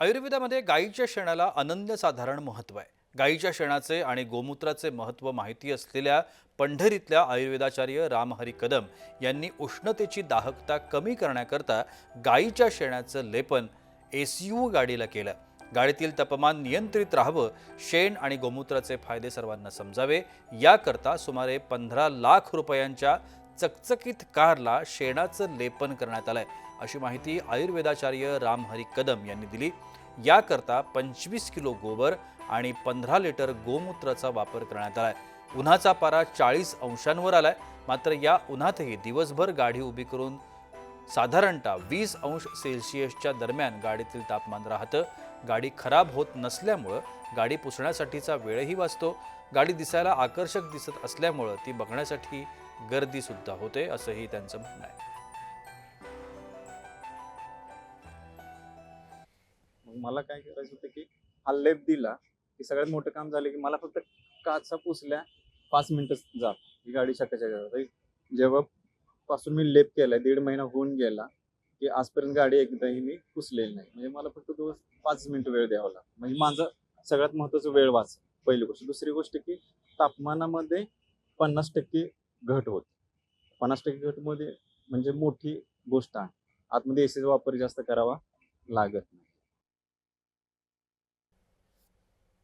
आयुर्वेदामध्ये गायीच्या शेणाला अनन्यसाधारण महत्त्व आहे. गायीच्या शेणाचे आणि गोमूत्राचे महत्त्व माहिती असलेल्या पंढरीतल्या आयुर्वेदाचार्य रामहरी कदम यांनी उष्णतेची दाहकता कमी करण्याकरता गायीच्या शेणाचं लेपन एस यू गाडीला केलं. गाडीतील तापमान नियंत्रित राहावं शेण आणि गोमूत्राचे फायदे सर्वांना समजावे. याकरता सुमारे पंधरा लाख रुपयांच्या चकचकीत कारला शेणाचं लेपन करण्यात आलंय. अशी माहिती आयुर्वेदाचार्य रामहरी कदम यांनी दिली. याकरता पंचवीस किलो गोबर आणि पंधरा लिटर गोमूत्राचा वापर करण्यात आलाय. उन्हाचा पारा चाळीस अंशांवर आलाय. मात्र या उन्हातही दिवसभर गाडी उभी करून साधारणतः वीस अंश सेल्सिअसच्या दरम्यान गाडीतील तापमान राहतं. गाडी खराब होत नसल्यामुळं गाडी पुसण्यासाठीचा वेळही वाचतो. गाडी दिसायला आकर्षक दिसत असल्यामुळं ती बघण्यासाठी गर्दी सुद्धा होते असंही त्यांचं म्हणणं आहे. मग मला काय करायचं होतं की हा लेप दिला की सगळ्यात मोठं काम झालं की मला फक्त काचा पुसल्या पाच मिनिटं जात ही गाडी शकाच्या जेव्हा पासून मी लेप केला दीड महिना होऊन गेला की आजपर्यंत गाडी एकदाही मी पुसलेली नाही. म्हणजे मला फक्त दोन पाच मिनिटं वेळ द्यावा लागला म्हणजे माझं सगळ्यात महत्त्वाचा वेळ वाच पहिली गोष्ट. दुसरी गोष्ट की तापमानामध्ये पन्नास टक्के घट होत. पन्नास टक्के घटमध्ये म्हणजे मोठी गोष्ट आहे. आतमध्ये एसीचा वापर जास्त करावा लागत नाही.